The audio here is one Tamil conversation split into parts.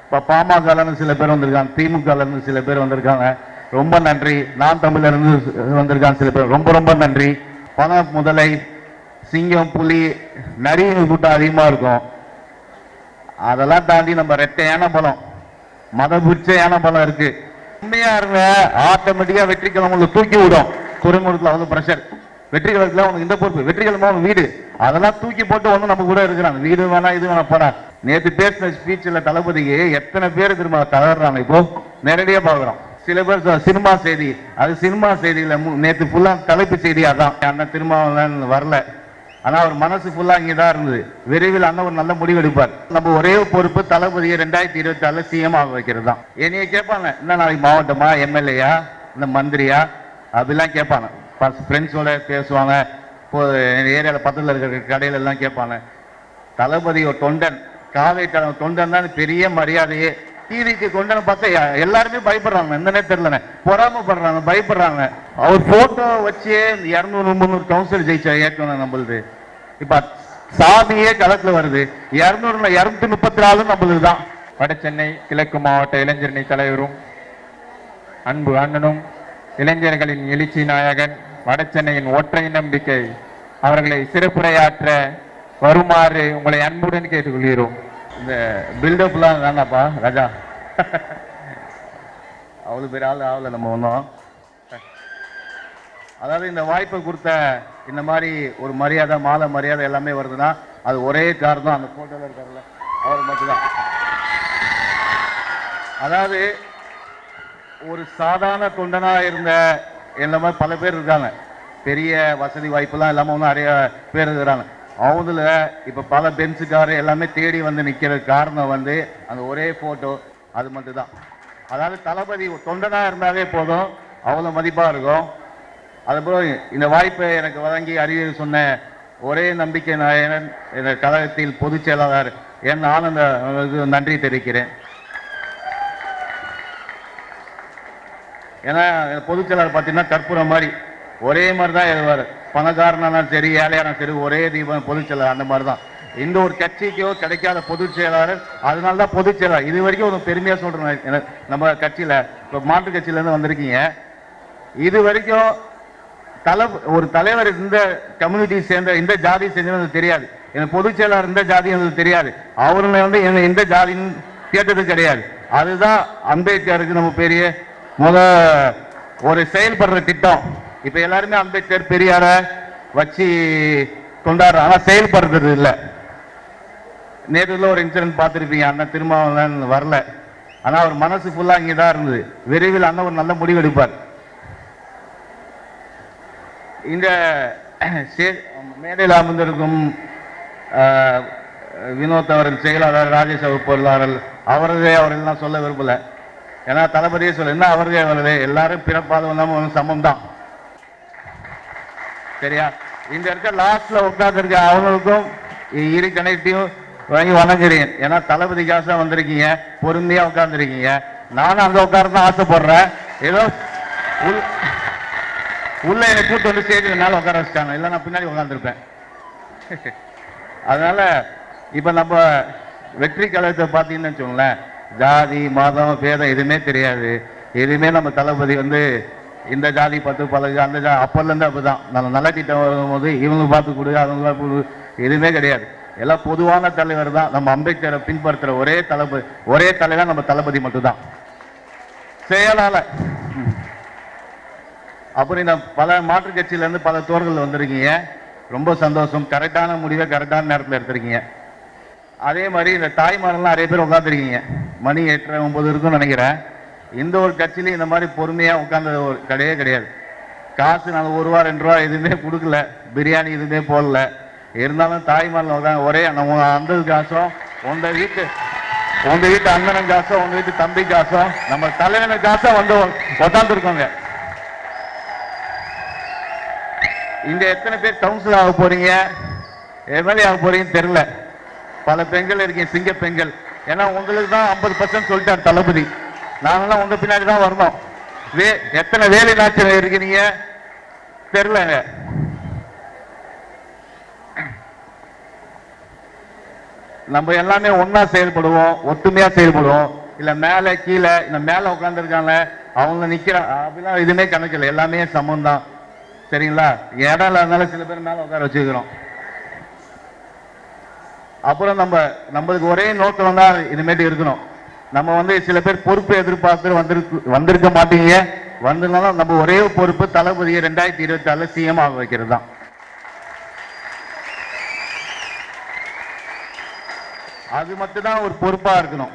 இப்போ பாமகலேருந்து சில பேர் வந்திருக்காங்க திமுகலேருந்து சில பேர் வந்திருக்காங்க. ரொம்ப நன்றி. நான் தமிழர்ந்து வந்திருக்காங்க சில பேர். ரொம்ப ரொம்ப நன்றி. பண முதலை சிங்கம் புலி நரியின் கூட்டம் அதிகமாக இருக்கும். அதெல்லாம் தாண்டி நம்ம ரெட்டையான பலம் மத பிச்சையான பலம் இருக்கு. உண்மையா இருங்க. ஆட்டோமேட்டிக்கா வெற்றிக்கிழமை உங்களை தூக்கி விடும். துறைமுகத்தில் வந்து பிரஷர் வெற்றி உனக்கு இந்த பொறுப்பு. வெற்றிக்கிழமை வீடு. அதெல்லாம் தூக்கி போட்டு வந்து நம்ம கூட இருக்கிறாங்க. வீடு வேணாம் இது வேணாம் போடா. நேற்று பேசின ஸ்பீச்சில் தளபதிக்கு எத்தனை பேர் திரும்ப தளர்றாங்க இப்போ? நேரடியாக பார்க்குறோம். சில பேர் சினிமா செய்தி. அது சினிமா செய்தியில் மு- ஃபுல்லாக தலைப்பு செய்தி அதான் அண்ணன் திரும்ப வரல. ஆனால் அவர் மனசு ஃபுல்லாக இங்கே தான் இருந்தது. விரைவில் அண்ணன் ஒரு நல்ல முடிவு எடுப்பார். நம்ம ஒரே பொறுப்பு தளபதியை ரெண்டாயிரத்தி இருபத்தி ஆறில் சிஎம் ஆக வைக்கிறது தான். என்னைய கேட்பாங்க என்ன நாளைக்கு மாவட்டமா? எம்எல்ஏயா இந்த மந்திரியா? அப்படிலாம் கேட்பாங்க. ஃப்ரெண்ட்ஸோட பேசுவாங்க. இப்போ ஏரியாவில் பக்கத்தில் இருக்கிற கடையிலெல்லாம் கேட்பாங்க. தளபதி ஒரு தொண்டன் காலை த- தொண்டன் தான் பெரிய மரியாதையே. டிவிக்கு தொண்டனை பார்த்தா எல்லாருமே பயப்படுறாங்க. என்னன்னே தெரியலண்ணே. பொறாமப்படுறாங்க பயப்படுறாங்க. அவர் போட்டோ வச்சே இரநூறு முந்நூறு கவுன்சில் ஜெயிச்சா ஏற்கனவே நம்மளுது. இப்ப சாமியே களத்துல வருது. இரநூறுல இரநூத்தி முப்பத்தி நாலு நம்மளுது தான் வட சென்னை கிழக்கு மாவட்ட இளைஞரணி தலைவரும் அன்பு அண்ணனும் இளைஞர்களின் எழுச்சி நாயகன் வட சென்னையின் ஒற்றை நம்பிக்கை. அவர்களை சிறப்புரையாற்ற வருமாறு உங்களை அன்புடன் கேட்டுக்கொள்கிறோம். இந்த பில்டப்லாம் வேண்டாப்பா ராஜா. அவ்வளோ பெரிய ஆள் ஆகல நம்ம ஒன்றும் அதாவது இந்த வாய்ப்பை கொடுத்த இந்த மாதிரி ஒரு மரியாதை மாலை மரியாதை எல்லாமே வருதுன்னா அது ஒரே காரணம் அந்த ஃபோட்டோவில் இருக்கார்ல அவர் மட்டும்தான். அதாவது ஒரு சாதாரண தொண்டனாக இருந்த என்ன மாதிரி பல பேர் இருக்காங்க. பெரிய வசதி வாய்ப்பெல்லாம் இல்லாமல் ஒன்றும் நிறைய பேர் இருக்கிறாங்க. அவதில் இப்போ பல பென்ஸுக்காரு எல்லாமே தேடி வந்து நிற்கிற காரணம் வந்து அந்த ஒரே ஃபோட்டோ அது மட்டும்தான். அதாவது தளபதி ஒரு தொண்டனா இருந்தாலே போதும். அவ்வளோ மதிப்பாக இருக்கும். அதுபோல் இந்த வாய்ப்பை எனக்கு வழங்கி அறிவியல் சொன்ன ஒரே நம்பிக்கை நாயகன் இந்த கழகத்தில் பொதுச் செயலாளர் என் ஆனந்த நன்றி தெரிவிக்கிறேன். ஏன்னா பொதுச் செயலாளர் பார்த்தீங்கன்னா கற்பூரம் மாதிரி. ஒரே மாதிரி தான் எழுதுவார். பணக்காரனாலும் சரி ஏழையான சரி ஒரே தீபம் பொதுச் செயலாளர் அந்த மாதிரி தான் இந்த ஒரு கட்சிக்கோ கிடைக்காத பொதுச் செயலாளர் அதனால தான் பொதுச் செயலாளர் இது வரைக்கும் ஒரு பெருமையாக சொல்கிறேன் நம்ம கட்சியில் இப்போ மாற்றுக் கட்சியிலேருந்து வந்திருக்கீங்க. இது வரைக்கும் தலை ஒரு தலைவர் இந்த கம்யூனிட்டி சேர்ந்த இந்த ஜாதி சேர்ந்தது தெரியாது. எனக்கு பொதுச் செயலாளர் இந்த ஜாதி தெரியாது. அவருமே வந்து என்ன இந்த ஜாதின்னு கேட்டது கிடையாது. அதுதான் அம்பேத்கருக்கு நம்ம பெரிய முத ஒரு செயல்படுற திட்டம். இப்ப எல்லாருமே அம்பேத்கர் பெரியார வச்சு கொண்டாடுற ஆனா செயல்படுறது இல்லை. நேற்றுல ஒரு இன்சிடென்ட் பார்த்துருப்பீங்க அண்ணன் திருமாவளவன் வரல. ஆனா அவர் மனசு ஃபுல்லா இங்கே தான் இருந்தது. விரைவில் அண்ணன் ஒரு நல்ல முடிவு எடுப்பார். இந்த சே- மேடையில் அமர்ந்திருக்கும் வினோத் அவர்கள் செயலாளர் ராஜேஷ் அவர் பொருளாளர் அவரதே அவரெல்லாம் சொல்ல விரும்பல. ஏன்னா தளபதியே சொல்ல என்ன அவரதே அவரதே எல்லாரும் பிறப்பாதவங்க நம்ம சமம் தான் சரியா? இந்த இருக்க லாஸ்ட்ல உட்காந்துருக்க அவங்களுக்கும் இரு கனெக்டையும் வாங்கி வணங்குறேன். ஏன்னா தளபதிக்காக வந்திருக்கீங்க. பொறுமையா உட்காந்துருக்கீங்க நானும் அங்க உட்கார தான் ஆசைப்படுறேன். ஏதோ உள்- உள்ள என்னை கூட்டு வந்து ஸ்டேஜ் மேல உட்கார வச்சுட்டாங்க. இல்லை நான் பின்னாடி உட்காந்துருப்பேன் அதனால இப்ப நம்ம வெற்றி கழகத்தை பார்த்தீங்கன்னு வச்சுக்கோங்களேன். ஜாதி மதம் பேதம் எதுவுமே தெரியாது. எதுவுமே நம்ம தளபதி வந்து இந்த ஜாதி பத்து பழகு அந்த ஜா அப்போலேருந்து அப்படிதான். தான் நல்ல திட்டம் வரும்போது இவங்க பார்த்து கொடு அவங்க கொடு எதுவுமே கிடையாது. எல்லாம் பொதுவான தலைவர் தான். நம்ம அம்பேத்கரை பின்பற்றுற ஒரே தளபதி ஒரே தலைவர் நம்ம தளபதி மட்டும்தான். செயலாளர். அப்புறம் இந்த பல மாற்றுக் கட்சியிலேருந்து பல தோர்கள் வந்திருக்கீங்க. ரொம்ப சந்தோஷம். கரெக்டான முடிவை கரெக்டான நேரத்தில் எடுத்திருக்கீங்க. அதே மாதிரி இந்த தாய்மாரெல்லாம் நிறைய பேர் உட்காந்துருக்கீங்க மணி எட்டரை ஒம்பது இருக்கும்னு நினைக்கிறேன். இந்த ஒரு கட்சியிலையும் இந்த மாதிரி பொறுமையா உட்கார்ந்தது ஒரு கிடையவே கிடையாது. காசு நாங்கள் ஒரு ரூபா ரெண்டு ரூபா எதுவுமே கொடுக்கல. பிரியாணி எதுவுமே போடல. இருந்தாலும் தாய்மாரில் உட்காந்து ஒரே நம்ம அந்த காசும் உங்க வீட்டு உங்க வீட்டு அண்ணன் காசும் உங்க வீட்டு தம்பி காசும் நம்ம தலைவன காசும் வந்து உட்காந்துருக்கோங்க இங்க எத்தனை பேர் கவுன்சில் ஆக போறீங்க? எம்எல்ஏ ஆக போறீங்கன்னு தெரியல. பல பெண்கள் இருக்கீங்க சிங்க பெண்கள். ஏன்னா உங்களுக்கு தான் ஐம்பது பர்சன்ட் சொல்லிட்டார் தளபதி. நாங்களாம் உங்க பின்னாடி தான் வரணும். வே எத்தனை வேலை நாட்கள் இருக்கிறீங்க? தெரியலங்க நம்ம எல்லாமே ஒன்னா செயல்படுவோம் ஒத்துமையா செயல்படுவோம். இல்ல மேல கீழே இந்த மேல உட்காந்துருக்காங்க அவங்க நிக்கிற அப்படிலாம் எதுவுமே கணக்கில்லை எல்லாமே சமம் தான். சரிங்களா? இடம் இல்லாதனால சில பேர் மேல உட்கார வச்சுக்கிறோம். அப்புறம் நம்ம நம்மளுக்கு ஒரே நோக்கம் தான் இதுமேட்டு இருக்கணும். நம்ம வந்து சில பேர் பொறுப்பு எதிர்பார்த்து வந்திருக்கு வந்திருக்க மாட்டீங்க. வந்திருந்தாலும் நம்ம ஒரே பொறுப்பு தளபதியை ரெண்டாயிரத்தி இருபத்தி ஆறுல சிஎம் ஆக வைக்கிறது தான் அது மட்டும் தான் ஒரு பொறுப்பா இருக்கணும்.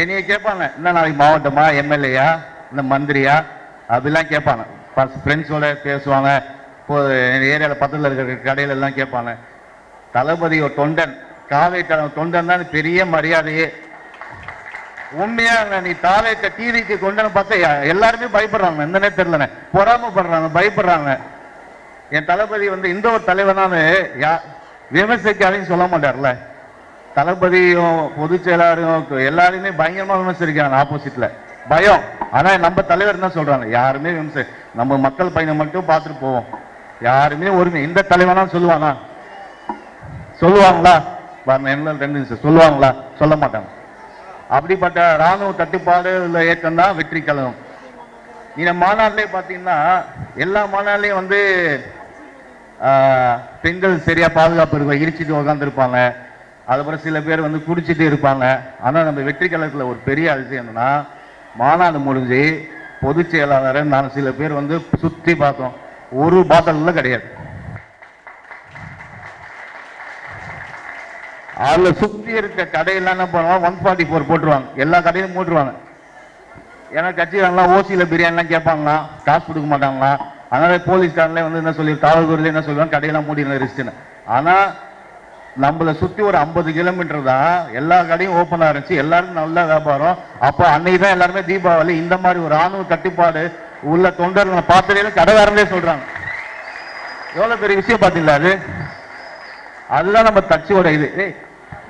என்னைய கேட்பாங்க என்ன நாளைக்கு மாவட்டமா? எம்எல்ஏயா? இந்த மந்திரியா? அப்படிலாம் கேட்பாங்க ஃப்ரெண்ட்ஸோட பேசுவாங்க. இப்போ ஏரியாவில் பக்கத்தில் இருக்கிற கடையில எல்லாம் கேட்பாங்க தளபதி ஒரு தொண்டன் காவை தொண்டன் தான் பெரிய மரியாதையே. உண்மையா நீ தாலேக்க டிவிக்கு கொண்டு பார்த்தா எல்லாருமே பயப்படுறாங்க. என்னன்னே தெரியலண்ணே பொறாமப்படுறாங்க பயப்படுறாங்க. என் தளபதி வந்து இந்த ஒரு தலைவனானு யா விமர்சிக்காதையும் சொல்ல மாட்டார்ல. தளபதியும் பொதுச் செயலாளரும் எல்லாருமே பயங்கரமா விமர்சிக்கிறாங்க ஆப்போசிட்ல பயம். ஆனா நம்ம தலைவர் தான் சொல்றாங்க? யாருமே விமர்சி நம்ம மக்கள் பையனை மட்டும் பார்த்துட்டு போவோம். யாருமே ஒருமை இந்த தலைவனா சொல்லுவானா? சொல்லுவாங்களா? பாருங்க என்ன ரெண்டு நிமிஷம். சொல்லுவாங்களா? சொல்ல மாட்டாங்க. அப்படிப்பட்ட ராணுவ தட்டுப்பாடு உள்ள இயக்கம் தான் வெற்றி கழகம். இந்த மாநாட்டிலே பார்த்தீங்கன்னா எல்லா மாநாட்டிலையும் வந்து பெண்கள் சரியா பாதுகாப்பு இருக்கும் இடிச்சிட்டு உட்காந்துருப்பாங்க அதுக்கப்புறம் சில பேர் வந்து குடிச்சிட்டு இருப்பாங்க. ஆனால் நம்ம வெற்றி கழகத்தில் ஒரு பெரிய அதிசயம் என்னன்னா மாநாடு முடிஞ்சு பொதுச் செயலாளரை நான் சில பேர் வந்து சுற்றி பார்த்தோம். ஒரு பாட்டில் கிடையாது. அதுல சுத்தி இருக்க கடையெல்லாம் என்ன பண்ணுவாங்க ஒன் ஃபார்ட்டி ஃபோர் போட்டுருவாங்க. எல்லா கடையிலும் போட்டுருவாங்க ஏன்னா கட்சிக்காரங்களாம் ஓசியில பிரியாணிலாம் கேட்பாங்களாம் காசு கொடுக்க மாட்டாங்களா? அதனால போலீஸ்காரங்களே வந்து என்ன சொல்லி காவல்துறையில என்ன சொல்லுவாங்க? கடையெல்லாம் மூடி ரெஸ்ட்னு ஆனா நம்மளை சுத்தி ஒரு ஐம்பது கிலோமீட்டர் தான் எல்லா கடையும் ஓப்பனாக இருந்துச்சு. எல்லாருக்கும் நல்ல வியாபாரம். அப்போ அன்னைக்கு தான் எல்லாருமே தீபாவளி இந்த மாதிரி ஒரு ஆணவ கட்டுப்பாடு உள்ள தொண்டர்களை பார்த்ததே கடைக்காரங்களே சொல்றாங்க. எவ்வளவு பெரிய விஷயம் பாத்தீங்களா அது? அதுதான் நம்ம தச்சியோட இது.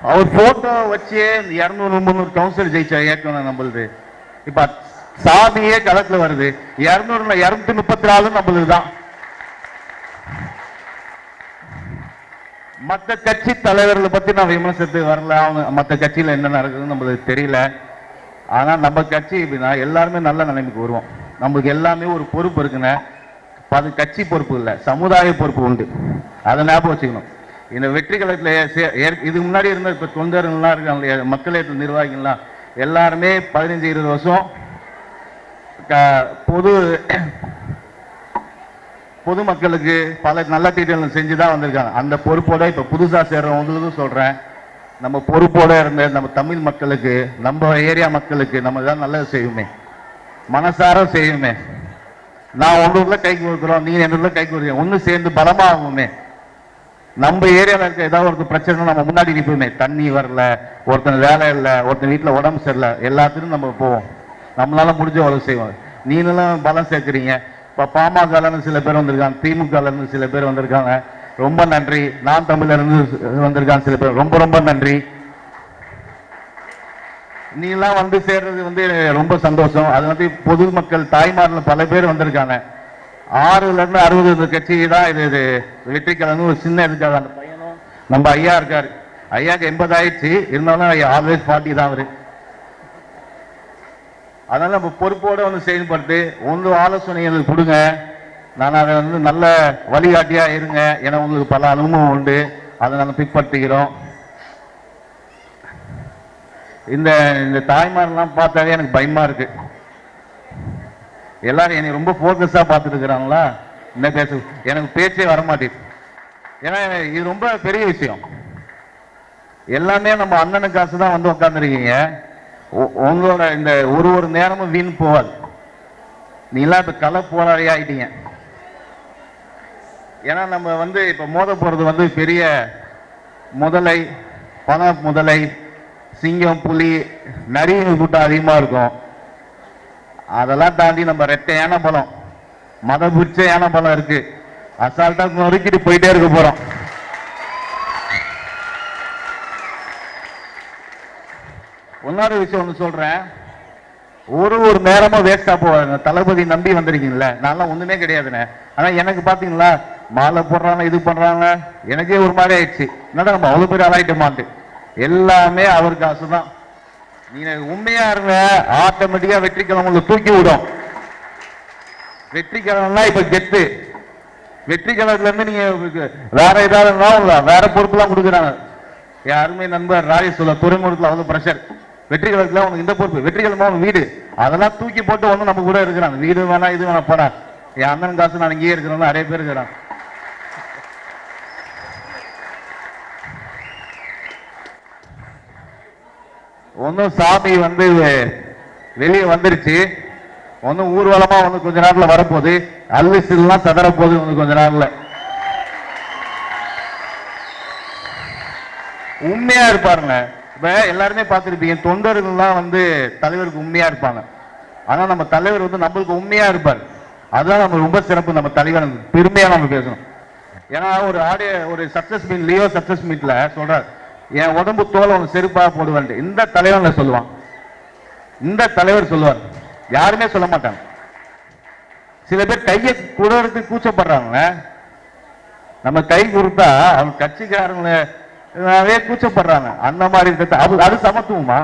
அவர் போட்டோ வச்சே இரநூறு முந்நூறு கவுன்சில் ஜெயிச்ச இயக்கம் நம்மளுது. இப்ப சாமியே களத்துல வருது. இருநூறுல இருநூத்தி முப்பத்தி நாலு நம்மளுது தான் மத்த கட்சி தலைவர்களை பத்தி நான் விமர்சனத்துக்கு வரல. அவங்க மத்த கட்சியில என்ன நடக்குதுன்னு நம்மளுக்கு தெரியல. ஆனா நம்ம கட்சி எப்படின்னா எல்லாருமே நல்ல நிலைமைக்கு வருவோம். நம்மளுக்கு எல்லாமே ஒரு பொறுப்பு இருக்குங்க அது கட்சி பொறுப்பு இல்லை சமுதாய பொறுப்பு உண்டு. அதை ஞாபகம் வச்சுக்கணும். இந்த வெற்றி கழகத்துல இதுக்கு முன்னாடி இருந்த இப்போ தொண்டர்கள்லாம் இருக்காங்க மக்கள் மக்களேற்ற நிர்வாகிகள்லாம். எல்லாருமே பதினஞ்சு இருபது வருஷம் பொது பொதுமக்களுக்கு பல நல்ல திட்டங்கள் செஞ்சு தான் வந்திருக்காங்க. அந்த பொறுப்போட இப்போ புதுசாக சேர்றவங்களுக்கும் சொல்கிறேன் நம்ம பொறுப்போட இருந்த நம்ம தமிழ் மக்களுக்கு நம்ம ஏரியா மக்களுக்கு நம்ம தான் நல்லது செய்யுமே. மனசார செய்யுமே. நான் உங்களுக்குள்ள கை கொடுக்குறோம் நீங்கள் என்னுள்ள கை கொடுக்குறீங்க. ஒன்று சேர்ந்து பலமாகுமே நம்ம ஏரியாவில் இருக்க ஏதாவது ஒரு பிரச்சனை நம்ம முன்னாடி நிற்போமே தண்ணி வரல ஒருத்தன் வேலை இல்லை ஒருத்தன் வீட்டில் உடம்பு சரியில்லை எல்லாத்துக்கும் நம்ம போவோம். நம்மளால முடிஞ்ச உதவி செய்வோம். நீங்களும் பலம் சேர்க்குறீங்க. இப்போ பாமகலன்னு சில பேர் வந்திருக்காங்க திமுகலன்னு சில பேர் வந்திருக்காங்க. ரொம்ப நன்றி. நான் தமிழர்ந்து வந்திருக்காங்க சில பேர். ரொம்ப ரொம்ப நன்றி. நீங்களாம் வந்து சேர்றது வந்து ரொம்ப சந்தோஷம். அது வந்து பொதுமக்கள் தாய்மார்கள் பல பேர் வந்திருக்காங்க. ஆறுலேருந்து அறுபது கட்சி தான் இது இது வெற்றி ஒரு சின்ன இருக்காது அந்த பையனும் நம்ம ஐயா இருக்காரு. ஐயாக்கு எண்பது ஆயிடுச்சு இருந்தாலும் ஆல்வேஸ் ஃபார்ட்டி தான் அவரு. அதனால நம்ம பொறுப்போடு வந்து செயல்பட்டு உங்க ஆலோசனை எனக்கு கொடுங்க. நான் அதை வந்து நல்ல வழிகாட்டியாக இருங்க. ஏன்னா உங்களுக்கு பல அனுபவம் உண்டு. அதை நாங்கள் பின்பற்றுகிறோம் இந்த இந்த தாய்மாரெலாம் பார்த்தாவே எனக்கு பயமாக இருக்குது எல்லாரும் என்னை ரொம்ப ஃபோக்கஸாக பார்த்துட்டு இருக்கிறாங்களா என்ன பேச எனக்கு பேச்சே வர மாட்டேங்குது ஏன்னா இது ரொம்ப பெரிய விஷயம். எல்லாமே நம்ம அண்ணனுக்கு காசு தான் வந்து உட்காந்துருக்கீங்க உங்களோட இந்த ஒரு ஒரு நேரமும் வீண் போகாது. நீங்களாம் இப்போ கலை போராளி ஆயிட்டீங்க. ஏன்னா நம்ம வந்து இப்போ மோத போகிறது வந்து பெரிய முதலை பண முதலை சிங்கம் புலி நரி கூட்டம் அதிகமாக இருக்கும். அதெல்லாம் தாண்டி நம்ம ரெட்டையான பலம் மத புச்சையான பலம் இருக்கு. அசால்ட்டா நொறுக்கிட்டு போயிட்டே இருக்க போறோம். இன்னொரு விஷயம் ஒண்ணு சொல்றேன். ஒரு ஒரு நேரமும் வேஸ்டா போவாங்க தளபதி நம்பி வந்திருக்கீங்கல்ல நான்லாம் ஒண்ணுமே கிடையாதுண்ணே. ஆனா எனக்கு பாத்தீங்களா மாலை போடுறாங்க இது பண்றாங்க எனக்கே ஒரு மாதிரி ஆயிடுச்சு. என்னடா நம்ம அவ்வளவு பேர் ஆளாயிட்டோமான்ட்டு. எல்லாமே அவர் காசு தான் நீங்க உண்மையா இருங்க ஆட்டோமேட்டிக்கா வெற்றி உங்களை தூக்கி விடும். வெற்றி இப்ப கெத்து. வெற்றி இருந்து நீங்க வேற ஏதாவது இருந்தாலும் உங்களுக்கு வேற பொறுப்புலாம் கொடுக்குறாங்க. என் அருமை நண்பர் ராஜேஷ் சொல்ல துறைமுகத்துல வந்து பிரஷர் வெற்றி கலத்துல உனக்கு இந்த பொறுப்பு. வெற்றி உங்க வீடு. அதெல்லாம் தூக்கி போட்டு வந்து நம்ம கூட இருக்கிறாங்க வீடு வேணா இது வேணா போனா என் அண்ணன் காசு நான் இங்கேயே இருக்கிறோம் நிறைய பேர் இருக்கிறான். ஒன்னும் சாமி வந்து வெளியே வந்துருச்சு. ஒன்னும் ஊர்வலமா வந்து கொஞ்ச நேரத்தில் வரப்போகுது. அல்லு சில்லாம் ததற போகுது கொஞ்ச நேரத்தில். உண்மையா இருப்பாருங்க. இப்ப எல்லாருமே பார்த்துருப்பீங்க தொண்டர்கள்லாம் வந்து தலைவருக்கு உண்மையா இருப்பாங்க. ஆனா நம்ம தலைவர் வந்து நம்மளுக்கு உண்மையா இருப்பார். அதுதான் நம்ம ரொம்ப சிறப்பு நம்ம தலைவர் பெருமையா நம்ம பேசணும். ஏன்னா ஒரு ஆடியோ ஒரு சக்சஸ் மீட் லியோ சக்சஸ் மீட்ல சொல்றாரு. என் உடம்பு தோலை உன் செருப்பா போடுவான் இந்த தலைவன் சொல்லுவான். இந்த தலைவர் சொல்லுவார். யாருமே சொல்ல மாட்டாங்க. சில பேர் கையை கொடுறதுக்கு கூச்சப்படுறாங்க நம்ம கை கொடுத்தா அவங்க கட்சிக்காரங்களே கூச்சப்படுறாங்க. அந்த மாதிரி இருக்கிறது. அது அது சமத்துவமா?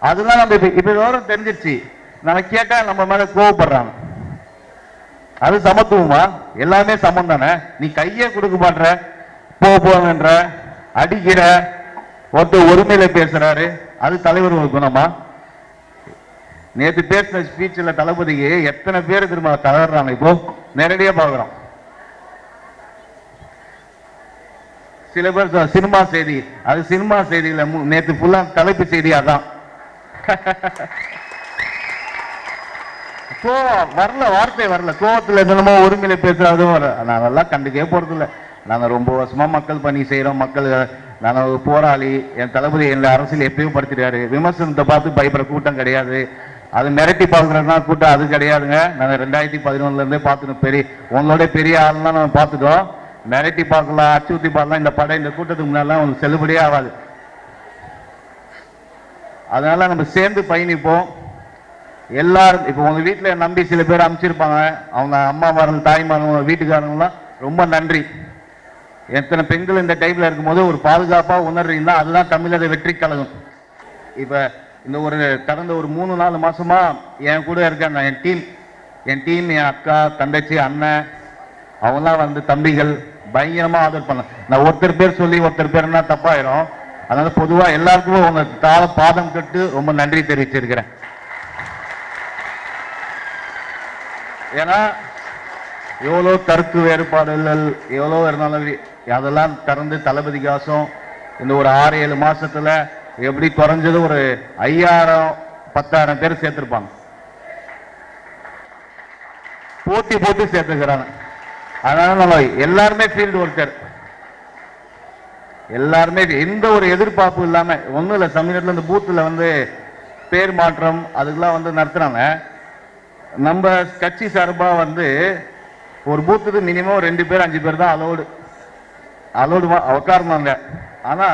அதெல்லாம் நம்ம இப்ப இப்ப விவரம் தெரிஞ்சிருச்சு. நம்ம கேட்டா நம்ம மேல கோவப்படுறாங்க. அது சமத்துவமா? எல்லாமே சமம் தானே? நீ கையே கொடுக்க மாட்ற போ போன்ற அடிக்கிற ஒருத்தர் ஒருமையில பேசுறாரு. அது தலைவர் ஒரு குணமா? நேத்து பேசின ஸ்பீச்சில் தளபதிக்கு எத்தனை பேர் திரும்ப தளர்றாங்க இப்போ? நேரடியா பார்க்குறோம். சில பேர் சினிமா செய்தி. அது சினிமா செய்தியில் மு- நேத்து ஃபுல்லா தலைப்பு செய்தி அதான். கோ வரல வார்த்தை வரல. கோவத்துல என்னமோ ஒருமையில பேசுறதும் வர நான் அதெல்லாம் கண்டுக்கவே போறது இல்ல நாங்க ரொம்ப வருஷமா மக்கள் பணி செய்யறோம் மக்கள் நான் ஒரு போராளி என் தளபதி என் அரசியல் எப்பயும் படுத்திட்டாரு. விமர்சனத்தை பார்த்து பயப்பட கூட்டம் கிடையாது. அது மிரட்டி பார்க்கறதுனா கூட்டம் அது கிடையாதுங்க. நாங்கள் ரெண்டாயிரத்தி பதினொன்றுலேருந்தே பார்த்துட்டோம். பெரிய உங்களோட பெரிய ஆள்லாம் நம்ம பார்த்துட்டோம். மிரட்டி பார்க்கலாம் அச்சுறுத்தி பார்க்கலாம். இந்த படம் இந்த கூட்டத்துக்கு முன்னாலாம் உங்களுக்கு செல்லுபடியே ஆகாது. அதனால நம்ம சேர்ந்து பயணிப்போம். எல்லாரும் இப்போ உங்கள் வீட்டில் நம்பி சில பேர் அனுப்பிச்சிருப்பாங்க. அவங்க அம்மா அம்மாமார்கள் தாய்மாரன் வீட்டுக்காரங்களாம் ரொம்ப நன்றி. எத்தனை பெண்கள் இந்த டைம்ல இருக்கும்போது ஒரு பாதுகாப்பா உணர்றீங்களா அதுதான் தமிழக வெற்றி கழகம். இப்ப இந்த ஒரு கடந்த ஒரு மூணு நாலு மாசமா என் கூட இருக்காங்க என் டீம் என் டீம் என் அக்கா தங்கச்சி அண்ணன் அவங்களாம் வந்து தம்பிகள் பயங்கரமா ஆதரவு பண்ண நான் ஒருத்தர் பேர் சொல்லி ஒருத்தர் பேர்னா தப்பாயிரும். அதனால பொதுவா எல்லாருக்குமே உங்க தாள பாதம் கட்டு ரொம்ப நன்றி தெரிவிச்சிருக்கிறேன். ஏன்னா எவ்வளோ கருத்து வேறுபாடுகள் எவ்வளோ இருந்தாலும் அதெல்லாம் திறந்து தளபதி காசம் இந்த ஒரு ஆறு ஏழு மாசத்துல எப்படி குறைஞ்சது ஒரு ஐயாயிரம் பத்தாயிரம் பேர் சேர்த்திருப்பாங்க. போட்டி போட்டு சேர்த்துக்கிறாங்க. அதனால நம்ம எல்லாருமே ஃபீல்டு ஒர்க்கர் எல்லாருமே எந்த ஒரு எதிர்பார்ப்பு இல்லாம ஒண்ணும் இல்லை சமீபத்தில் இந்த பூத்துல வந்து பேர் மாற்றம் அதுக்கெல்லாம் வந்து நடத்துறாங்க. நம்ம கட்சி சார்பா வந்து ஒரு பூத்துக்கு மினிமம் ரெண்டு பேர் அஞ்சு பேர் தான் அலோடு அலோடு உட்காருனாங்க ஆனா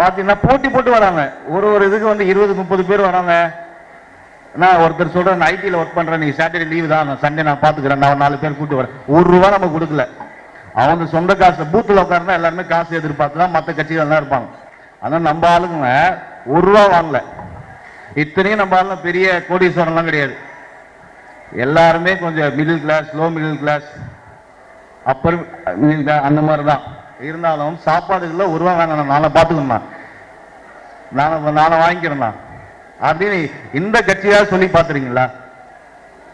பாத்தீங்கன்னா போட்டி போட்டு வராங்க. ஒரு ஒரு இதுக்கு வந்து இருபது முப்பது பேர் வராங்க. நான் ஒருத்தர் சொல்றேன் ஐடியில் ஒர்க் பண்றேன் நீ சாட்டர்டே லீவு தான். நான் சண்டே நான் பாத்துக்கிறேன் நான் ஒரு நாலு பேர் கூட்டு வரேன். ஒரு ரூபா நம்ம கொடுக்கல. அவங்க சொந்த காசு பூத்துல உட்காருனா எல்லாருமே காசு எதிர்பார்த்து தான் மற்ற கட்சிகள் எல்லாம் இருப்பாங்க. ஆனா நம்ம ஆளுங்க ஒரு ரூபா வாங்கல. இத்தனையும் நம்ம ஆளுங்க பெரிய கோடீஸ்வரம்லாம் கிடையாது. எல்லாருமே கொஞ்சம் middle class low middle class upper அந்த மாதிரி தான் இருந்தாலும் சாப்பாடுகள்ல ஒரு ரூபா வேணாம் நானும் பார்த்துக்கணும்ண்ணா. நாளை நானும் வாங்கிக்கிறேண்ணா. அப்படின்னு இந்த கட்சியாக சொல்லி பார்த்துறீங்களா?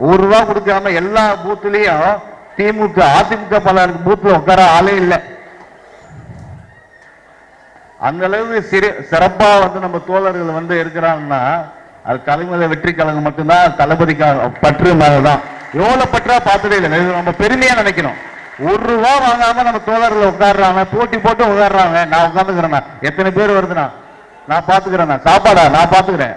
ஒரு ரூபா கொடுக்காம எல்லா பூத்துலயும் திமுக அதிமுக பல பூத்துல உட்கார ஆளே இல்லை. அந்த அளவுக்கு சிறு சிறப்பா வந்து நம்ம தோழர்கள் வந்து இருக்கிறாங்கன்னா அது தலைமுறை வெற்றி கழகம் மட்டும்தான் தளபதிக்காக பற்று மேலதான். எவ்வளவு பற்றா பார்த்ததே இல்லை இது நம்ம பெருமையா நினைக்கணும். ஒரு ரூபா வாங்காம நம்ம தோழர்கள் உட்காடுறாங்க போட்டி போட்டு உட்காடுறாங்க நான் உட்காந்துக்கிறேண்ணா எத்தனை பேர் வருதுண்ணா? நான் பாத்துக்கிறேண்ணா சாப்பாடா? நான் பாத்துக்கிறேன்.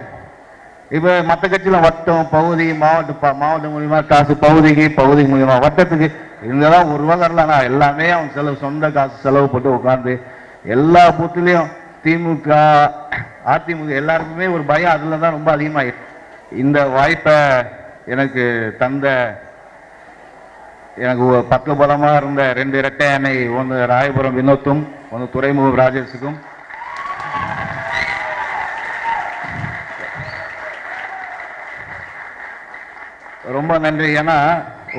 இப்ப மத்த கட்சியில வட்டம் பகுதி மாவட்ட மாவட்டம் மூலியமா காசு பகுதிக்கு பகுதி மூலியமா வட்டத்துக்கு. இதெல்லாம் ஒரு ரூபா தரலண்ணா. எல்லாமே அவங்க செலவு சொந்த காசு செலவு போட்டு உட்காந்து எல்லா பூத்துலயும் திமுக அதிமுக எல்லாருக்குமே ஒரு பயம். அதில் தான் ரொம்ப அதிகமாயிருக்கு இந்த வாய்ப்பை எனக்கு தந்த எனக்கு பக்க பலமாக இருந்த ரெண்டு இரட்டை அணை ஒன்று ராயபுரம் வினோத்தும் ஒன்று துறைமுக ராஜேஷுக்கும். ரொம்ப நன்றி. ஏன்னா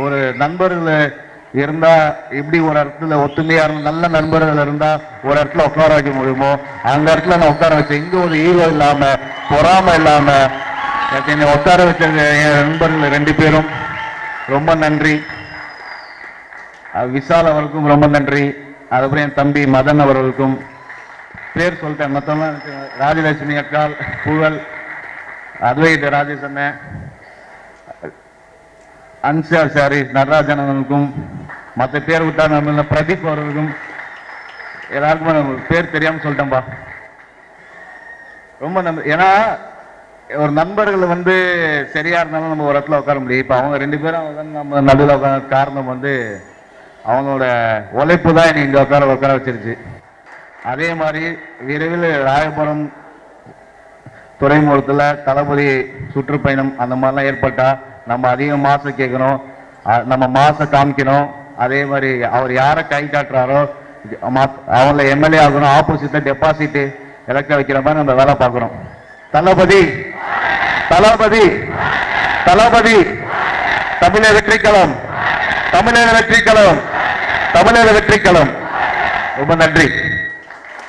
ஒரு நண்பர்கள் இருந்தால் எப்படி ஒரு இடத்துல ஒத்துமையாக இருந்த நல்ல நண்பர்கள் இருந்தால் ஒரு இடத்துல உட்கார வைக்க முடியுமோ அந்த இடத்துல நான் உட்கார வச்சேன். இங்கே ஒரு ஈகோ இல்லாமல் பொறாமல் இல்லாமல் என்னை உட்கார வச்ச நண்பர்கள் ரெண்டு பேரும். ரொம்ப நன்றி. விஷால் அவருக்கும் ரொம்ப நன்றி. அதுக்கப்புறம் என் தம்பி மதன் அவர்களுக்கும் பேர் சொல்லிட்டேன். மொத்தமாக ராஜலட்சுமி அக்கால் புகழ் அத்வைத ராஜேஷ் அண்ணன் அன்சார் சாரி நடராஜன் அவர்களுக்கும் மற்ற பேர் விட்டா நம்ம பிரதீப் அவர்களுக்கும் எல்லாருக்குமே நம்ம பேர் தெரியாமல் சொல்லிட்டேன்பா. ரொம்ப நம்ப ஏன்னா ஒரு நண்பர்கள் வந்து சரியா இருந்தாலும் நம்ம ஒரு இடத்துல உட்கார முடியும். இப்போ அவங்க ரெண்டு பேரும் நம்ம நடுவில் உட்கார காரணம் வந்து அவங்களோட உழைப்பு தான் என்னை இங்கே உட்கார உட்கார வச்சிருச்சு. அதே மாதிரி விரைவில் ராயபுரம் துறைமுகத்தில் தளபதி சுற்றுப்பயணம் அந்த மாதிரிலாம் ஏற்பட்டால் நம்ம அதிக மாசம் கேட்கணும். நம்ம மாசம் காமிக்கணும். அதே மாதிரி அவர் யாரை கை காட்டுறாரோ அவங்கள எம்எல்ஏ ஆகணும் ஆப்போசிட்டில் டெபாசிட்டு இறக்க வைக்கிற மாதிரி நம்ம வேலை பார்க்குறோம் தளபதி தளபதி தளபதி கலம் வெற்றிக்களம் தமிழக வெற்றிக்களம் தமிழக வெற்றிக்களம் ரொம்ப நன்றி.